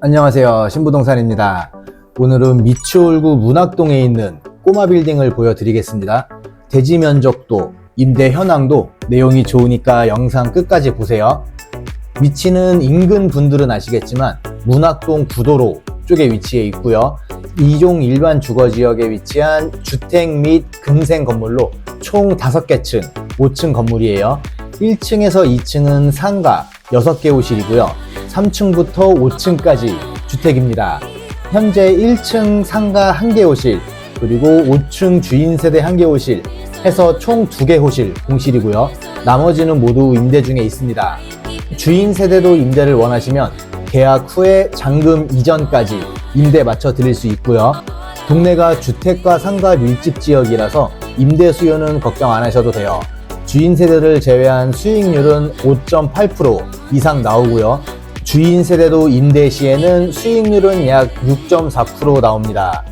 안녕하세요. 신부동산입니다. 오늘은 미추홀구 문학동에 있는 꼬마 빌딩을 보여드리겠습니다. 대지 면적도 임대 현황도 내용이 좋으니까 영상 끝까지 보세요. 위치는 인근 분들은 아시겠지만 문학동 구도로 쪽에 위치해 있고요. 2종 일반 주거 지역에 위치한 주택 및 금생 건물로 총 5개 층, 5층 건물이에요. 1층에서 2층은 상가 6개 호실이고요. 3층부터 5층까지 주택입니다. 현재 1층 상가 1개 호실, 그리고 5층 주인 세대 1개 호실 해서 총 2개 호실 공실이고요. 나머지는 모두 임대 중에 있습니다. 주인 세대도 임대를 원하시면 계약 후에 잔금 이전까지 임대 맞춰 드릴 수 있고요. 동네가 주택과 상가 밀집 지역이라서 임대 수요는 걱정 안 하셔도 돼요. 주인 세대를 제외한 수익률은 5.8% 이상 나오고요. 주인 세대도 임대 시에는 수익률은 약 6.4% 나옵니다.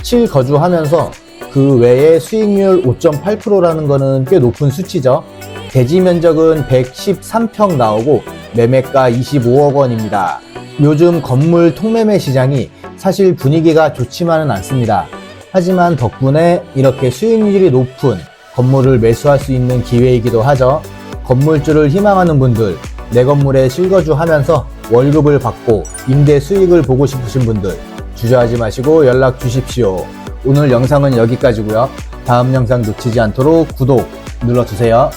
실거주하면서 그 외에 수익률 5.8%라는 거는 꽤 높은 수치죠. 대지 면적은 113평 나오고 매매가 25억 원입니다. 요즘 건물 통매매 시장이 사실 분위기가 좋지만은 않습니다. 하지만 덕분에 이렇게 수익률이 높은 건물을 매수할 수 있는 기회이기도 하죠. 건물주를 희망하는 분들, 내 건물에 실거주 하면서 월급을 받고 임대 수익을 보고 싶으신 분들, 주저하지 마시고 연락 주십시오. 오늘 영상은 여기까지고요. 다음 영상 놓치지 않도록 구독 눌러주세요.